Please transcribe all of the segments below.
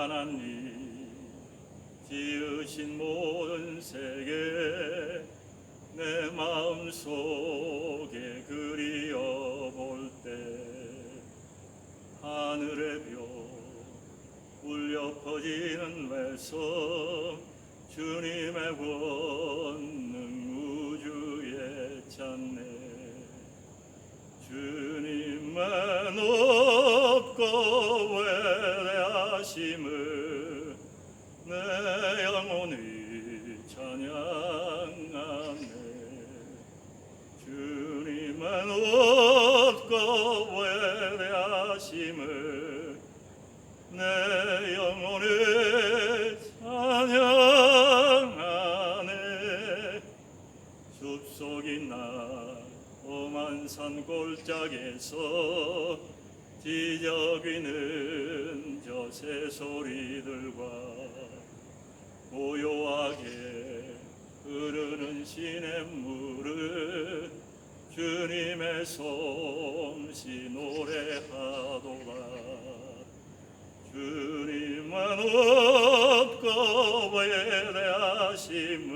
하나님 지으신 모든 세계 내 마음 속에 그리어 볼때 하늘의 별 울려 퍼지는 외성 주님의 권능 우주에 찾네 주님만 없고 내 영혼이 찬양하네. 주님만 없고 외래하심을 내 영혼이 찬양하네. 숲속이 나 험한 산 골짜기에서 지저귀는 저 새소리들과 고요하게 흐르는 시냇물을 주님의 솜씨 노래하도다. 주님만 없고 외래하심을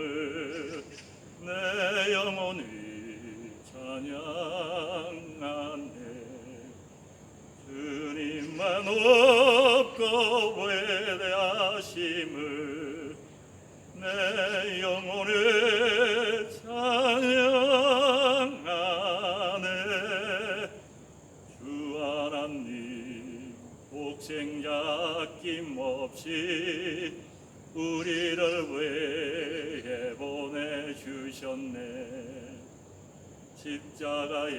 내 영혼이 찬양 주님만 없고 외래하심을 내 영혼이 찬양하네. 주 하나님 복생자 낌없이 우리를 십자가에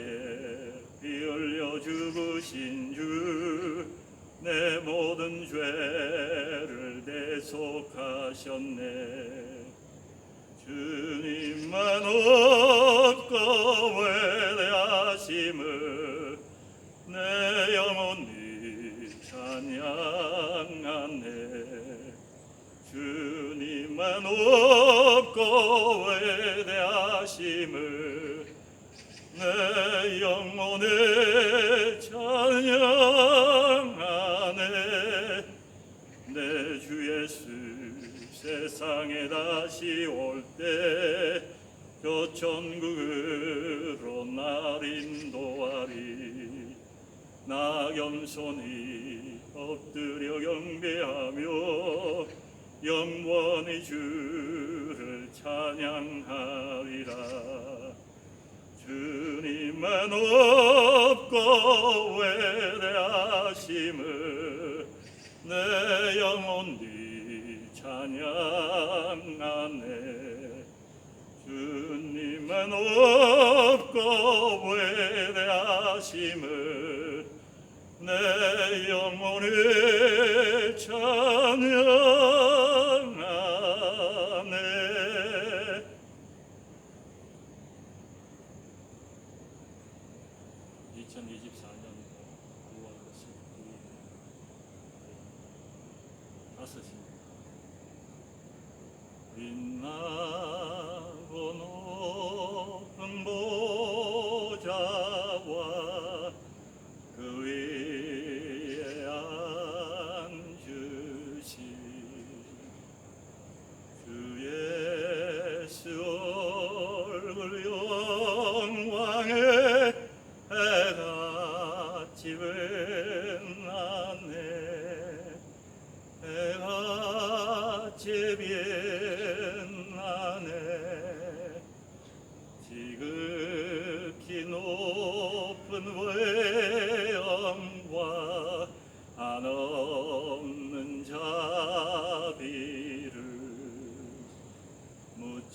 피 흘려 죽으신 주 내 모든 죄를 대속하셨네. 주님만 없고 외래하심을 내 영혼이 찬양하네. 주님만 없고 외래하심을 내 영혼이 찬양하네 내 주 예수 세상에 다시 올 때 저 천국으로 날 인도하리. 나 겸손히 엎드려 경배하며 영원히 주를 찬양하리라 주님만 없고 외래하심을 내 영혼이 찬양하네 주님만 없고 외래하심을 내 영혼이 찬양 2024년 9월 19일 다섯입니다.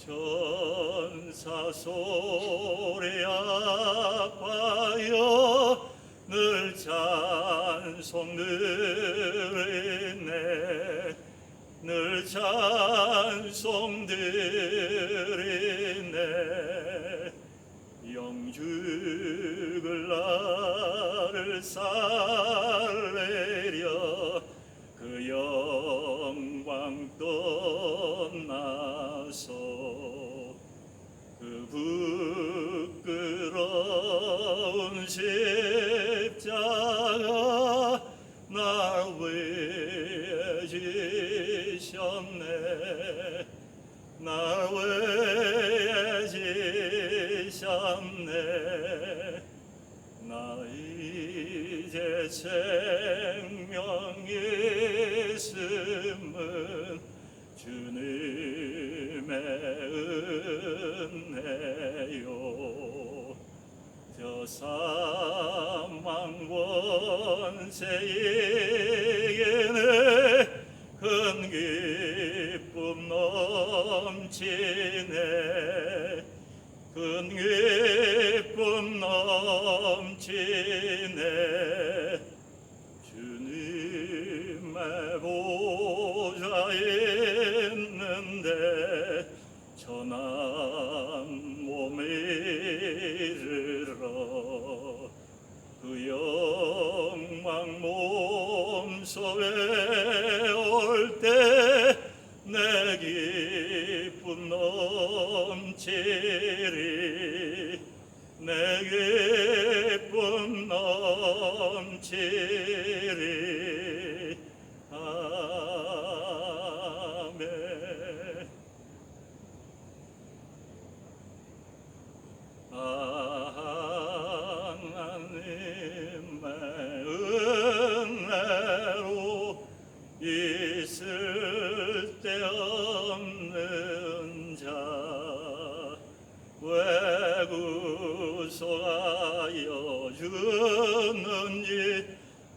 천사 소리 아파여 늘 찬송 드리네. 늘 찬송 드리네. 영죽을 나를 살 주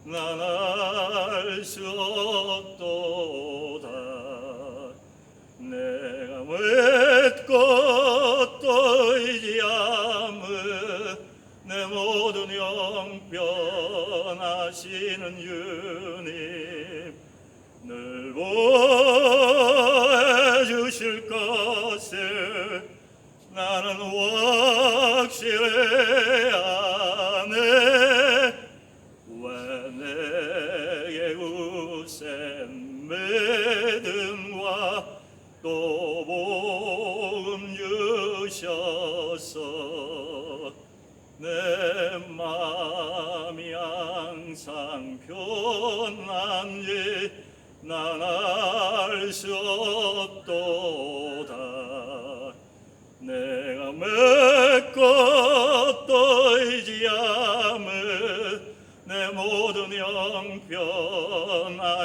난알수 없도다. 내가 맺고 또 의지함은 내 모든 영변하시는 주님 늘 보여주실 것을 나는 확실해 아네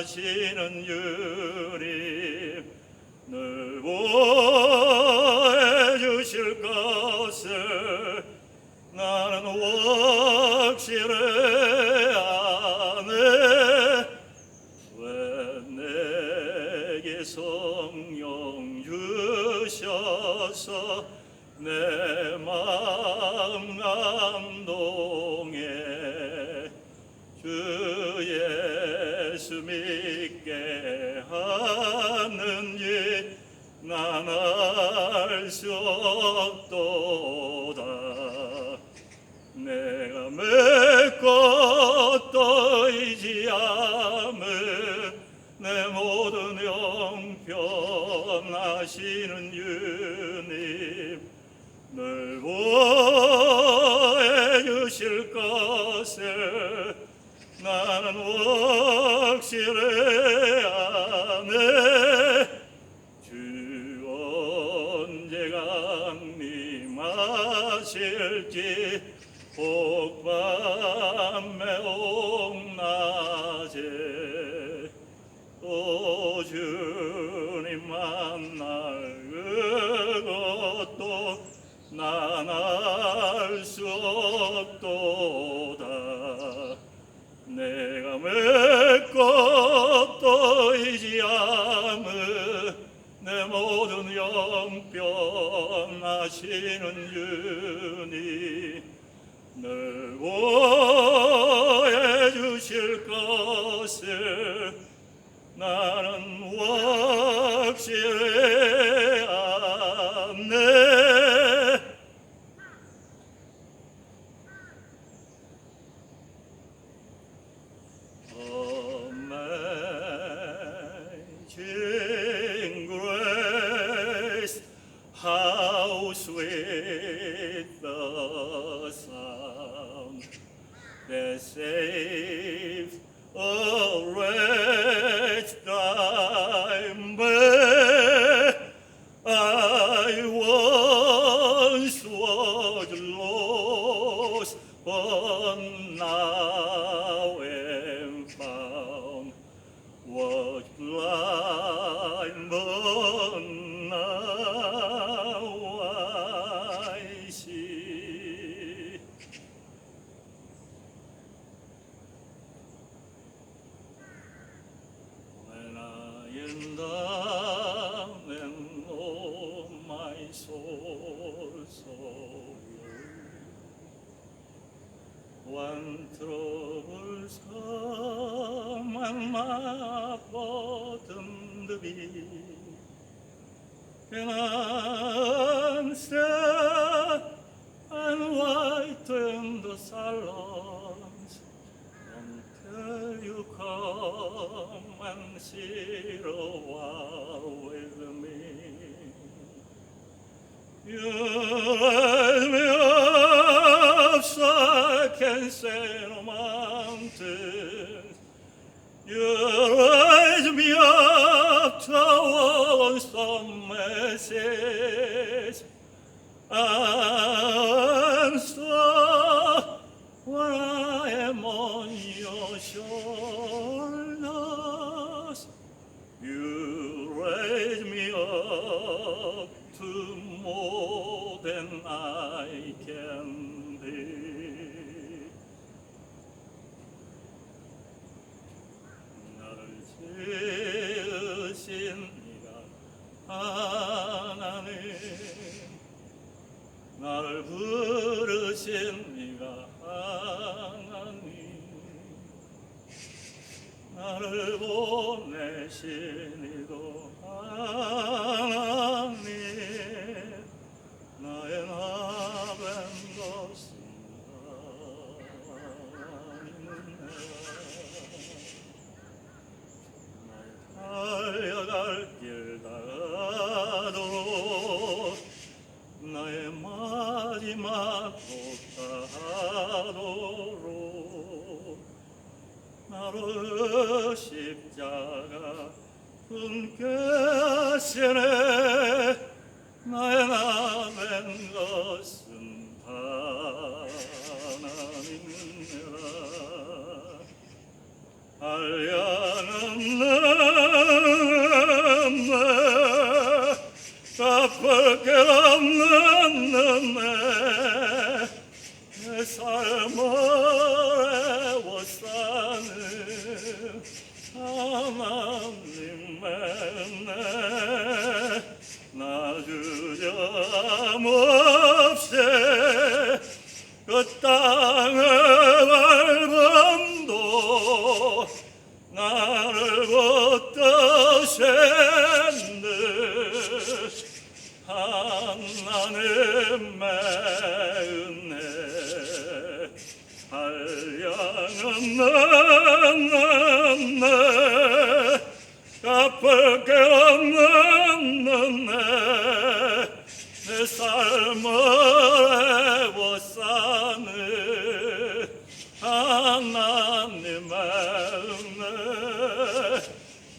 하시는 주님 늘 보여주실 것을 나는 확실해 아네. 왜 내게 성령 주셔서 내 마음 감동 영변 하시는 주님 늘 보여주실 것을 나는 확실해 난알수 없도다. 내가 맺고 또 의지함을 내 모든 영변 하시는 주님 늘 보여주실 것을 나는 확실해 I my bottom to be, and I'm yaptım 나를 보내신 이도 하나님 나의 나된 나를 십자가 분께시네. 나의 남은 것은 하나님이라 알려는 내 갚을 게 없는 내, 내 삶을 한량은 내 갚을 게 없는 내, 내 삶을 애워싸는 하나님의 은혜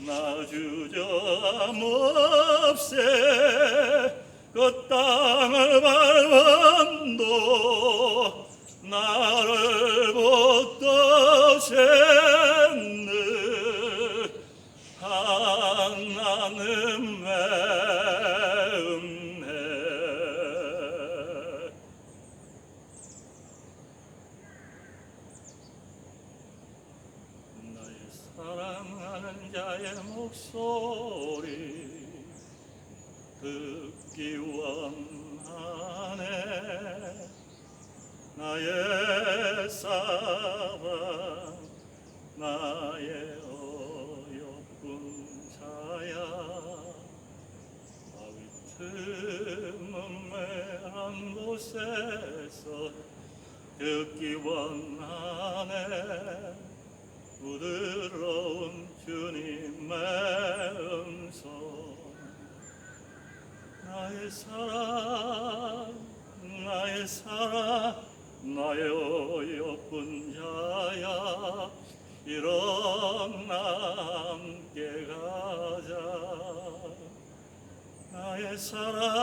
나 주점 없이 그 땅을 밟은도 나를 나의 사랑 나의 어여쁜 자야. 바위 틈은 매한 곳에서 듣기 원하네. 부드러운 주님의 음성 나의 사랑 나의 사랑 일어나 함께 가자. 나의 사랑